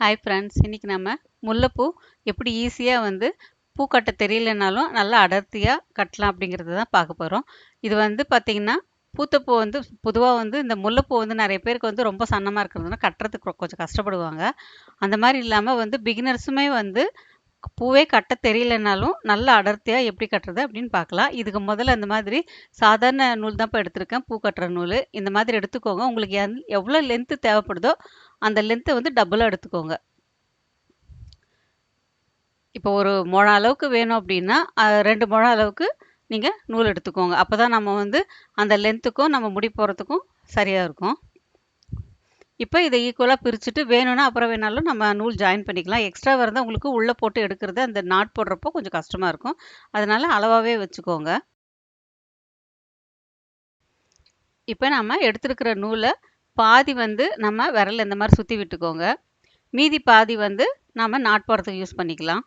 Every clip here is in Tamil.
ஹாய் ஃப்ரெண்ட்ஸ் இன்றைக்கி நம்ம முல்லைப்பூ எப்படி ஈஸியாக வந்து பூ கட்ட தெரியலனாலும் நல்லா அடர்த்தியாக கட்டலாம் அப்படிங்கிறத தான் பார்க்க போகிறோம் இது வந்து பார்த்திங்கன்னா பூத்தப்பூ வந்து பொதுவாக வந்து இந்த முல்லைப்பூ வந்து நிறைய பேருக்கு வந்து ரொம்ப சன்னமாக இருக்கிறதுனால கட்டுறதுக்கு கொஞ்சம் கஷ்டப்படுவாங்க. அந்த மாதிரி இல்லாமல் வந்து பிகினர்ஸுமே வந்து பூவே கட்ட தெரியலனாலும் நல்ல அடர்த்தியாக எப்படி கட்டுறது அப்படின்னு பார்க்கலாம். இதுக்கு முதல்ல அந்த மாதிரி சாதாரண நூல் தான் இப்போ எடுத்திருக்கேன். பூ கட்டுற நூல். இந்த மாதிரி எடுத்துக்கோங்க. உங்களுக்கு எந் எவ்வளோ லென்த்து தேவைப்படுதோ அந்த லென்த்தை வந்து டபுளாக எடுத்துக்கோங்க. இப்போ ஒரு முழம் அளவுக்கு வேணும் அப்படின்னா ரெண்டு முழம் அளவுக்கு நீங்கள் நூல் எடுத்துக்கோங்க. அப்போ தான் நம்ம வந்து அந்த லென்த்துக்கும் நம்ம முடி போகிறதுக்கும் சரியாக இருக்கும். இப்போ இதை ஈக்குவலாக பிரிச்சுட்டு வேணும்னா அப்புறம் வேணாலும் நம்ம நூல் ஜாயின் பண்ணிக்கலாம். எக்ஸ்ட்ரா வரதான் உங்களுக்கு உள்ளே போட்டு எடுக்கிறது. அந்த நாட் போடுறப்போ கொஞ்சம் கஷ்டமாக இருக்கும். அதனால் அளவாகவே வச்சுக்கோங்க. இப்போ நம்ம எடுத்துருக்கிற நூலை பாதி வந்து நம்ம விரலில் இந்த மாதிரி சுற்றி விட்டுக்கோங்க. மீதி பாதி வந்து நாம் நாட் போடுறதுக்கு யூஸ் பண்ணிக்கலாம்.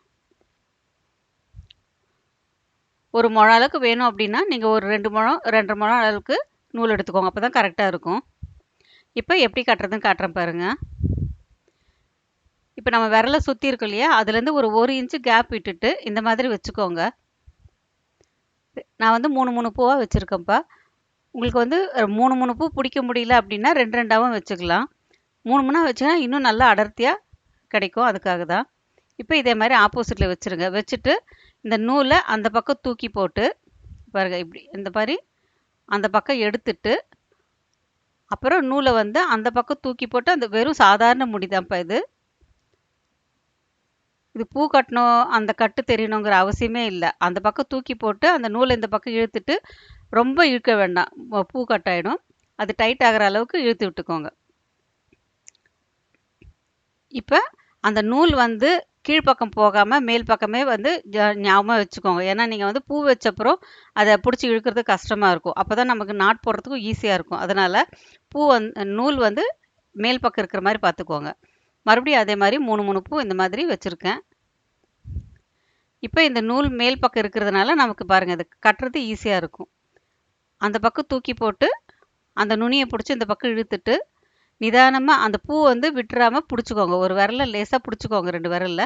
ஒரு முழம் அளவுக்கு வேணும் அப்படின்னா நீங்கள் ஒரு ரெண்டு முழம் ரெண்டரை முழம் அளவுக்கு நூல் எடுத்துக்கோங்க. அப்போ தான் கரெக்டாக இருக்கும். இப்போ எப்படி கட்டுறதுன்னு காட்டுறேன் பாருங்க. இப்போ நம்ம விரலை சுற்றி இருக்கோம் இல்லையா? அதுலேருந்து ஒரு ஒரு இன்ச்சு கேப் விட்டுட்டு இந்த மாதிரி வச்சுக்கோங்க. நான் வந்து மூணு மூணு பூவாக வச்சுருக்கேன்ப்பா. உங்களுக்கு வந்து மூணு மூணு பூ பிடிக்க முடியல அப்படின்னா ரெண்டு ரெண்டாகவும் வச்சுக்கலாம். மூணு மூணாக வச்சுன்னா இன்னும் நல்லா அடர்த்தியாக கிடைக்கும் அதுக்காக தான். இப்போ இதே மாதிரி ஆப்போசிட்டில் வச்சுருங்க. வச்சுட்டு இந்த நூலை அந்த பக்கம் தூக்கி போட்டு பாருங்க இப்படி இந்த மாதிரி அந்த பக்கம் எடுத்துட்டு அப்புறம் நூலை வந்து அந்த பக்கம் தூக்கி போட்டு அந்த வெறும் சாதாரண முடிதான்ப்பா இது. இது பூ கட்டணும் அந்த கட்டு தெரியணுங்கிற அவசியமே இல்லை. அந்த பக்கம் தூக்கி போட்டு அந்த நூலை இந்த பக்கம் இழுத்துட்டு ரொம்ப இழுக்க வேண்டாம். பூ கட்டாயிடும் அது டைட் ஆகிற அளவுக்கு இழுத்து விட்டுக்கோங்க. இப்போ அந்த நூல் வந்து கீழ்ப்பக்கம் போகாமல் மேல் பக்கமே வந்து ஞாபகமாக வச்சுக்கோங்க. ஏன்னா நீங்கள் வந்து பூ வச்சப்புறம் அதை பிடிச்சி இழுக்கிறது கஷ்டமாக இருக்கும். அப்போ தான் நமக்கு நாட் போடுறதுக்கும் ஈஸியாக இருக்கும். அதனால் பூ வந்து நூல் வந்து மேல் பக்கம் இருக்கிற மாதிரி பார்த்துக்கோங்க மறுபடியும் அதே மாதிரி மூணு மூணு பூ இந்த மாதிரி வச்சுருக்கேன். இப்போ இந்த நூல் மேல் பக்கம் இருக்கிறதுனால நமக்கு பாருங்கள் இது கட்டுறது ஈஸியாக இருக்கும். அந்த பக்கம் தூக்கி போட்டு அந்த நுனியை பிடிச்சி இந்த பக்கம் இழுத்துட்டு நிதானமாக அந்த பூ வந்து விட்டுறாம பிடிச்சிக்கோங்க. ஒரு விரலில் லேசாக பிடிச்சிக்கோங்க ரெண்டு விரலில்.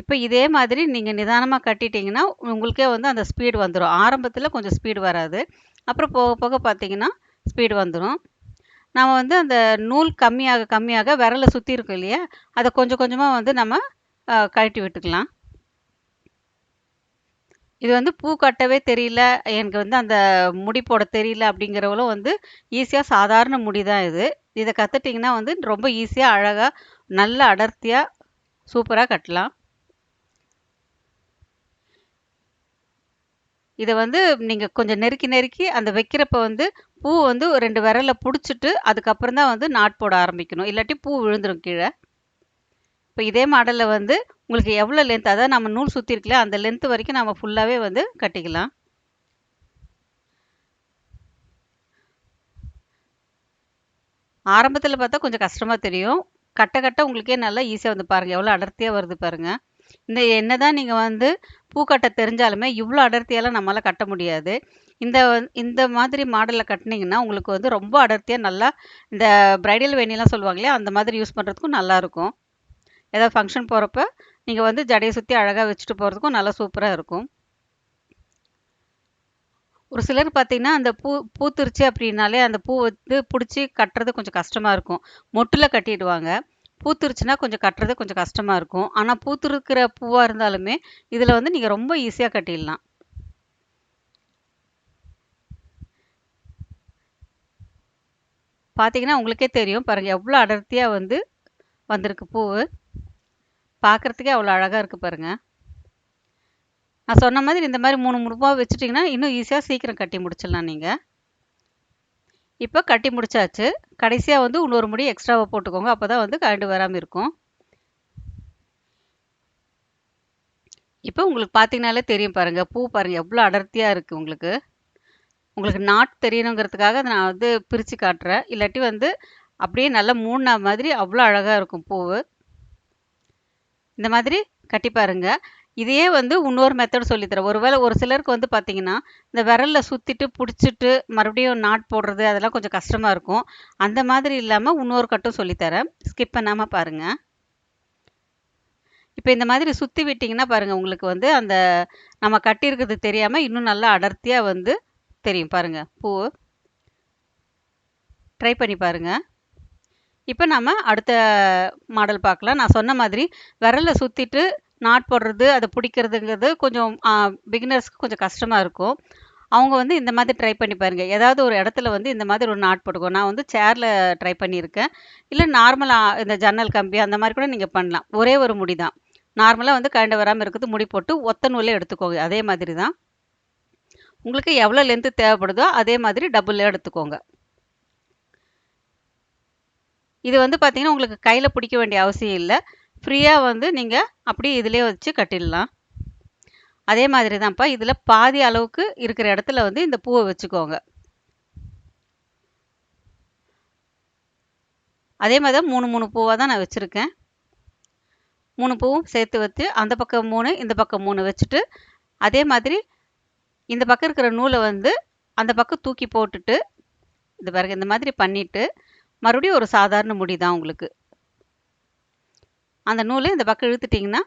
இப்போ இதே மாதிரி நீங்கள் நிதானமாக கட்டிட்டீங்கன்னா உங்களுக்கே வந்து அந்த ஸ்பீடு வந்துடும் ஆரம்பத்தில் கொஞ்சம் ஸ்பீடு வராது. அப்புறம் போக போக பார்த்தீங்கன்னா ஸ்பீடு வந்துடும் நம்ம வந்து அந்த நூல் கம்மியாக கம்மியாக விரலை சுற்றி இருக்கும் இல்லையா? அதை கொஞ்சம் கொஞ்சமாக வந்து நம்ம கழட்டி விட்டுக்கலாம். இது வந்து பூ கட்டவே தெரியல. எனக்கு வந்து அந்த முடி போட தெரியல அப்படிங்கிறவங்களும் வந்து ஈஸியாக சாதாரண முடி தான் இது. இதை கற்றுட்டிங்கன்னா வந்து ரொம்ப ஈஸியாக அழகாக நல்ல அடர்த்தியாக சூப்பராக கட்டலாம். இதை வந்து நீங்கள் கொஞ்சம் நெருக்கி நெருக்கி அந்த வைக்கிறப்ப வந்து பூ வந்து ரெண்டு விரலில் பிடிச்சிட்டு அதுக்கப்புறம் தான் வந்து நாட் போட ஆரம்பிக்கணும். இல்லாட்டி பூ விழுந்துரும் கீழே. இப்போ இதே மாடலில் வந்து உங்களுக்கு எவ்வளோ லென்த் அதாவது நம்ம நூல் சுற்றி இருக்குல்ல அந்த லென்த் வரைக்கும் நம்ம ஃபுல்லாகவே வந்து கட்டிக்கலாம். ஆரம்பத்தில் பார்த்தா கொஞ்சம் கஷ்டமாக தெரியும். கட்ட கட்ட உங்களுக்கே நல்லா ஈஸியாக வந்து பாருங்கள் எவ்வளோ அடர்த்தியாக வருது பாருங்கள் இந்த என்ன தான் நீங்கள் வந்து பூ கட்ட தெரிஞ்சாலுமே இவ்வளோ அடர்த்தியெல்லாம் நம்மளால் கட்ட முடியாது. இந்த இந்த மாதிரி மாடலில் கட்டினீங்கன்னா உங்களுக்கு வந்து ரொம்ப அடர்த்தியாக நல்லா இந்த ப்ரைடல் வேணிலாம் சொல்லுவாங்க இல்லையா அந்த மாதிரி யூஸ் பண்ணுறதுக்கும் நல்லாயிருக்கும் ஏதாவது ஃபங்க்ஷன் போகிறப்ப நீங்கள் வந்து ஜடையை சுற்றி அழகாக வச்சுட்டு போகிறதுக்கும் நல்லா சூப்பராக இருக்கும். ஒரு சிலர் பார்த்தீங்கன்னா அந்த பூ பூத்துருச்சு அப்படின்னாலே அந்த பூ வந்து பிடிச்சி கட்டுறது கொஞ்சம் கஷ்டமாக இருக்கும். மொட்டில் கட்டிடுவாங்க. பூத்துருச்சுன்னா கொஞ்சம் கட்டுறது கொஞ்சம் கஷ்டமாக இருக்கும். ஆனால் பூத்துருக்கிற பூவாக இருந்தாலுமே இதில் வந்து நீங்கள் ரொம்ப ஈஸியாக கட்டிடலாம். பார்த்தீங்கன்னா உங்களுக்கே தெரியும் பாருங்கள் எவ்வளோ அடர்த்தியாக வந்து வந்திருக்கு பூவு. பார்க்குறதுக்கே அவ்வளோ அழகாக இருக்குது பாருங்கள் நான் சொன்ன மாதிரி இந்த மாதிரி மூணு மூணு பூவாக வச்சுட்டிங்கன்னா இன்னும் ஈஸியாக சீக்கிரம் கட்டி முடிச்சிடலாம் நீங்கள் இப்போ கட்டி முடிச்சாச்சு. கடைசியாக வந்து இன்னொரு முடி எக்ஸ்ட்ராவாக போட்டுக்கோங்க. அப்போ தான் வந்து கரண்டு வராமல் இருக்கும். இப்போ உங்களுக்கு பார்த்தீங்கனாலே தெரியும் பாருங்கள் பூ பாருங்கள் எவ்வளோ அடர்த்தியாக இருக்குது உங்களுக்கு. உங்களுக்கு நாட் தெரியணுங்கிறதுக்காக அதை நான் வந்து பிரித்து காட்டுறேன். இல்லாட்டி வந்து அப்படியே நல்லா மூணா மாதிரி அவ்வளோ அழகாக இருக்கும் பூவு. இந்த மாதிரி கட்டி பாருங்க. இதையே வந்து இன்னொரு மெத்தட் சொல்லித்தரேன். ஒருவேளை ஒரு சிலருக்கு வந்து பார்த்தீங்கன்னா இந்த விரலில் சுற்றிட்டு பிடிச்சிட்டு மறுபடியும் நாட் போடுறது அதெல்லாம் கொஞ்சம் கஷ்டமாக இருக்கும். அந்த மாதிரி இல்லாமல் இன்னொரு கட்டும் சொல்லித்தரேன். ஸ்கிப் பண்ணாமல் பாருங்கள் இப்போ இந்த மாதிரி சுற்றி விட்டிங்கன்னா பாருங்கள் உங்களுக்கு வந்து அந்த நம்ம கட்டியிருக்கிறது தெரியாமல் இன்னும் நல்லா அடர்த்தியாக வந்து தெரியும். பாருங்கள் பூ. ட்ரை பண்ணி பாருங்கள் இப்போ நம்ம அடுத்த மாடல் பார்க்கலாம். நான் சொன்ன மாதிரி விரலை சுற்றிட்டு நாட் போடுறது அதை பிடிக்கிறதுங்கிறது கொஞ்சம் பிகினர்ஸ்க்கு கொஞ்சம் கஷ்டமாக இருக்கும். அவங்க வந்து இந்த மாதிரி ட்ரை பண்ணி பாருங்கள் ஏதாவது ஒரு இடத்துல வந்து இந்த மாதிரி ஒரு நாட் போட்டுக்கோ நான் வந்து சேரில் ட்ரை பண்ணியிருக்கேன். இல்லை நார்மலாக இந்த ஜன்னல் கம்பி அந்த மாதிரி கூட நீங்கள் பண்ணலாம். ஒரே ஒரு முடி தான். நார்மலாக வந்து கரண்ட் வராமல் இருக்குது முடி போட்டு ஒத்த நூலே எடுத்துக்கோங்க. அதே மாதிரி தான். உங்களுக்கு எவ்வளோ லென்த்து தேவைப்படுதோ அதே மாதிரி டபுள் எடுத்துக்கோங்க. இது வந்து பார்த்திங்கன்னா உங்களுக்கு கையில் பிடிக்க வேண்டிய அவசியம் இல்லை. ஃப்ரீயாக வந்து நீங்கள் அப்படியே இதிலே வச்சு கட்டிடலாம். அதே மாதிரி தான்ப்பா இதில் பாதி அளவுக்கு இருக்கிற இடத்துல வந்து இந்த பூவை வச்சுக்கோங்க. அதே மாதிரி தான் மூணு மூணு பூவாக தான் நான் வச்சுருக்கேன். மூணு பூவும் சேர்த்து வச்சு அந்த பக்கம் மூணு இந்த பக்கம் மூணு வச்சுட்டு அதே மாதிரி இந்த பக்கம் இருக்கிற நூலை வந்து அந்த பக்கம் தூக்கி போட்டுட்டு இந்த பிறகு இந்த மாதிரி பண்ணிவிட்டு மறுபடியும் ஒரு சாதாரண முடி தான் உங்களுக்கு. அந்த நூலை இந்த பக்கம் இழுத்துட்டிங்கன்னா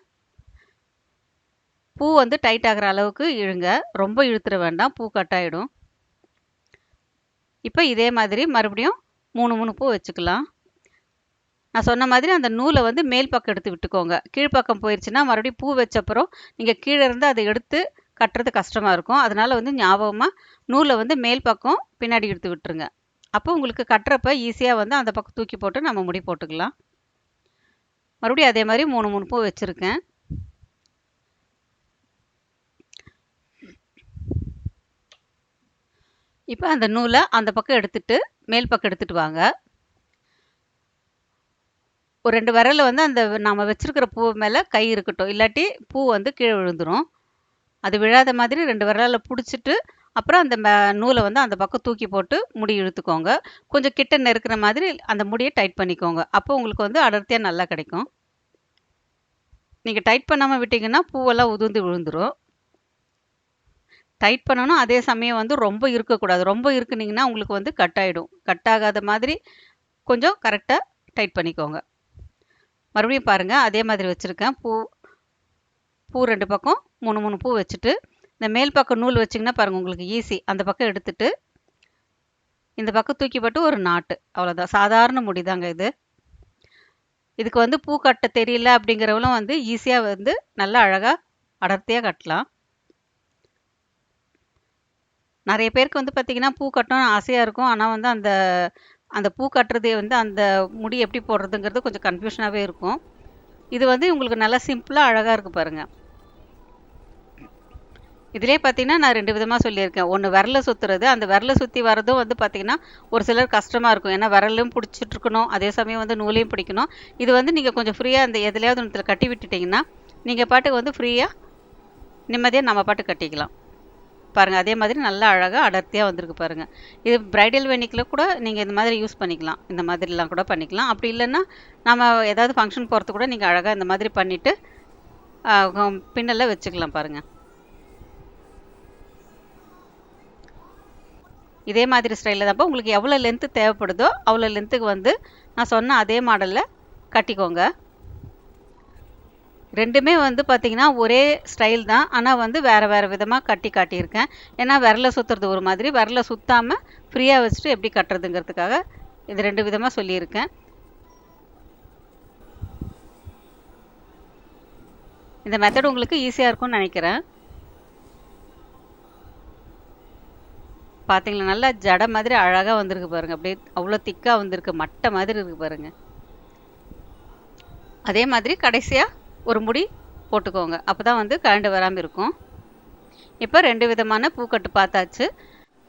பூ வந்து டைட் ஆகிற அளவுக்கு இழுங்க. ரொம்ப இழுத்துட வேண்டாம். பூ கட்டாயிடும் இப்போ இதே மாதிரி மறுபடியும் மூணு மூணு பூ வச்சுக்கலாம். நான் சொன்ன மாதிரி அந்த நூலை வந்து மேல் பக்கம் எடுத்து விட்டுக்கோங்க. கீழ்ப்பக்கம் போயிடுச்சுன்னா மறுபடியும் பூ வச்சப்புறம் நீங்கள் கீழே இருந்து அதை எடுத்து கட்டுறது கஷ்டமாக இருக்கும். அதனால் வந்து ஞாபகமாக நூலை வந்து மேல் பக்கம் பின்னாடி எடுத்து விட்டுருங்க. அப்போ உங்களுக்கு கட்டுறப்ப ஈஸியாக வந்து அந்த பக்கம் தூக்கி போட்டு நம்ம முடி போட்டுக்கலாம். மறுபடியும் அதே மாதிரி மூணு மூணு பூ வச்சுருக்கேன். இப்போ அந்த நூலை அந்த பக்கம் எடுத்துட்டு மேல் பக்கம் எடுத்துட்டு வாங்க. ஒரு ரெண்டு விரலில் வந்து அந்த நம்ம வச்சுருக்கிற பூ மேலே கை இருக்கட்டும். இல்லாட்டி பூ வந்து கீழே விழுந்துடும் அது விழாத மாதிரி ரெண்டு விரலில் பிடிச்சிட்டு அப்புறம் அந்த நூலை வந்து அந்த பக்கம் தூக்கி போட்டு முடி இழுத்துக்கோங்க. கொஞ்சம் கிட்ட நெருக்கிற மாதிரி அந்த முடியை டைட் பண்ணிக்கோங்க. அப்போ உங்களுக்கு வந்து அடர்த்தியாக நல்லா கிடைக்கும். நீங்கள் டைட் பண்ணாமல் விட்டிங்கன்னா பூவெல்லாம் உதிர்ந்து விழுந்துடும் டைட் பண்ணணும் அதே சமயம் வந்து ரொம்ப இருக்கக்கூடாது. ரொம்ப இருக்குனிங்கன்னா உங்களுக்கு வந்து கட் ஆகிடும் கட் ஆகாத மாதிரி கொஞ்சம் கரெக்டாக டைட் பண்ணிக்கோங்க. மறுபடியும் பாருங்கள் அதே மாதிரி வச்சுருக்கேன். பூ பூ ரெண்டு பக்கம் மூணு மூணு பூ வச்சுட்டு இந்த மேல் பக்கம் நூல் வச்சிங்கன்னா பாருங்கள் உங்களுக்கு ஈஸி அந்த பக்கம் எடுத்துட்டு இந்த பக்கம் தூக்கிப்பட்டு ஒரு நாட்டு. அவ்வளோதான் சாதாரண முடிதாங்க இது. இதுக்கு வந்து பூ கட்ட தெரியல அப்படிங்கிறவங்களும் வந்து ஈஸியாக வந்து நல்லா அழகாக அடர்த்தியாக கட்டலாம். நிறைய பேருக்கு வந்து பார்த்திங்கன்னா பூ கட்டணும்னு ஆசையாக இருக்கும். ஆனால் வந்து அந்த அந்த பூ கட்டுறதே வந்து அந்த முடி எப்படி போடுறதுங்கிறது கொஞ்சம் கன்ஃபியூஷனாகவே இருக்கும். இது வந்து உங்களுக்கு நல்லா சிம்பிளாக அழகாக இருக்குது பாருங்கள் இதிலே பார்த்தீங்கன்னா நான் ரெண்டு விதமாக சொல்லியிருக்கேன். ஒன்று விரல சுற்றுறது அந்த விரலை சுற்றி வரதும் வந்து பார்த்திங்கன்னா ஒரு சிலர் கஷ்டமாக இருக்கும். ஏன்னா விரலும் பிடிச்சிட்டு இருக்கணும் அதே சமயம் வந்து நூலையும் பிடிக்கணும். இது வந்து நீங்கள் கொஞ்சம் ஃப்ரீயாக அந்த எதுலையாவது ஒன்றத்தில் கட்டி விட்டுட்டிங்கன்னா நீங்கள் பாட்டுக்கு வந்து ஃப்ரீயாக நிம்மதியாக நம்ம பாட்டு கட்டிக்கலாம். பாருங்கள் அதே மாதிரி நல்லா அழகாக அடர்த்தியாக வந்திருக்கு பாருங்கள் இது ப்ரைடல் வெனிக்கில் கூட நீங்கள் இந்த மாதிரி யூஸ் பண்ணிக்கலாம். இந்த மாதிரிலாம் கூட பண்ணிக்கலாம். அப்படி இல்லைன்னா நம்ம ஏதாவது ஃபங்க்ஷன் போகிறது கூட நீங்கள் அழகாக இந்த மாதிரி பண்ணிவிட்டு பின்னலில் வச்சுக்கலாம் பாருங்கள் இதே மாதிரி ஸ்டைலில் தான்ப்போ உங்களுக்கு எவ்வளோ லென்த்து தேவைப்படுதோ அவ்வளோ லென்த்துக்கு வந்து நான் சொன்ன அதே மாடலில் கட்டிக்கோங்க. ரெண்டுமே வந்து பார்த்திங்கன்னா ஒரே ஸ்டைல் தான். ஆனால் வந்து வேறு வேறு விதமாக கட்டி காட்டியிருக்கேன். ஏன்னா விரலை சுற்றுறது ஒரு மாதிரி. விரலை சுற்றாமல் ஃப்ரீயாக வச்சுட்டு எப்படி கட்டுறதுங்கிறதுக்காக இது ரெண்டு விதமாக சொல்லியிருக்கேன். இந்த மெத்தட் உங்களுக்கு ஈஸியாக இருக்கும்னு நினைக்கிறேன். பார்த்தீங்களா நல்லா ஜட மாதிரி அழகாக வந்திருக்கு பாருங்கள் அப்படியே அவ்வளோ திக்காக வந்திருக்கு. மட்டை மாதிரி இருக்குது பாருங்கள் அதே மாதிரி கடைசியாக ஒரு முடி போட்டுக்கோங்க. அப்போ தான் வந்து கரண்டு வராமல் இருக்கும். இப்போ ரெண்டு விதமான பூக்கட்டு பார்த்தாச்சு.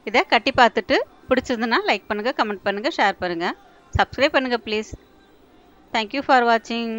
இதை கட்டி பார்த்துட்டு பிடிச்சதுன்னா லைக் பண்ணுங்கள் கமெண்ட் பண்ணுங்கள் ஷேர் பண்ணுங்கள் சப்ஸ்கிரைப் பண்ணுங்கள் ப்ளீஸ் தேங்க்யூ ஃபார் வாட்சிங்